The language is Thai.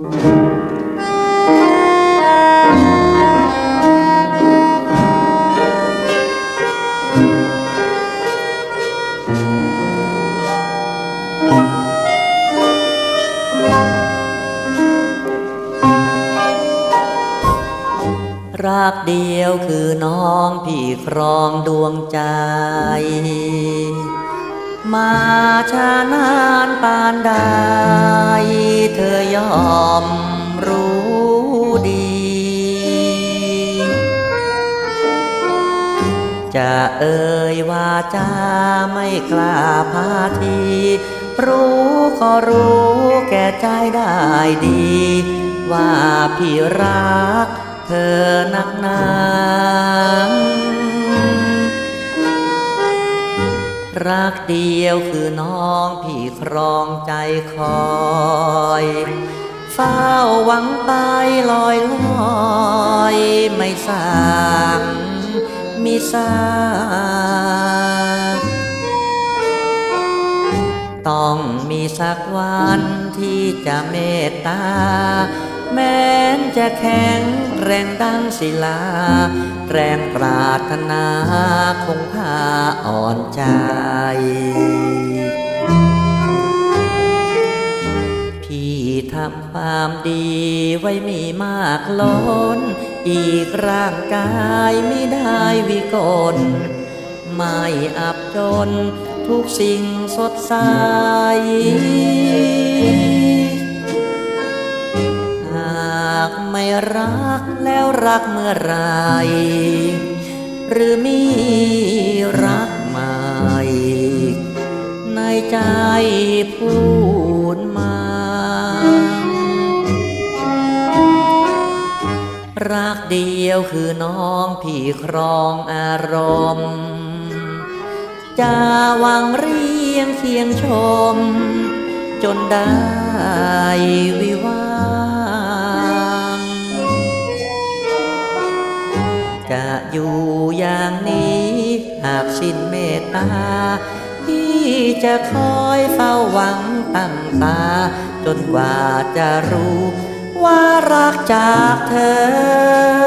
รักเดียวคือน้องพี่ครองดวงใจ มาช้านานปานใดเธอยอมรู้ดี จะเอ่ยว่าจะไม่กล้าพาที รู้ก็รู้แก่ใจได้ดี ว่าพี่รักเธอนักหนา รักเดียวคือน้องพี่ครองใจคอยเฝ้าหวังไปลอยลอยไม่สางมิสาต้องมีสักวันที่จะเมตตา แม้นจะแข็งแรงดังศิลา แรงปรารถนาคงพาอ่อนใจ พี่ทำความดีไว้มีมากล้น อีกร่างกายไม่ได้วิกลไม่อับจนทุกสิ่งสดใส รักแล้วรักเมื่อไร หรือมีรักใหม่ ในใจพูดมา รักเดียวคือน้องพี่ครองอารมณ์จะวังเรียงเคียงชม จนได้ จะอยู่อย่างนี้ หากสิ้นเมตตา พี่จะคอยเฝ้าหวังตั้งตา จนกว่าจะรู้ ว่ารักจากเธอ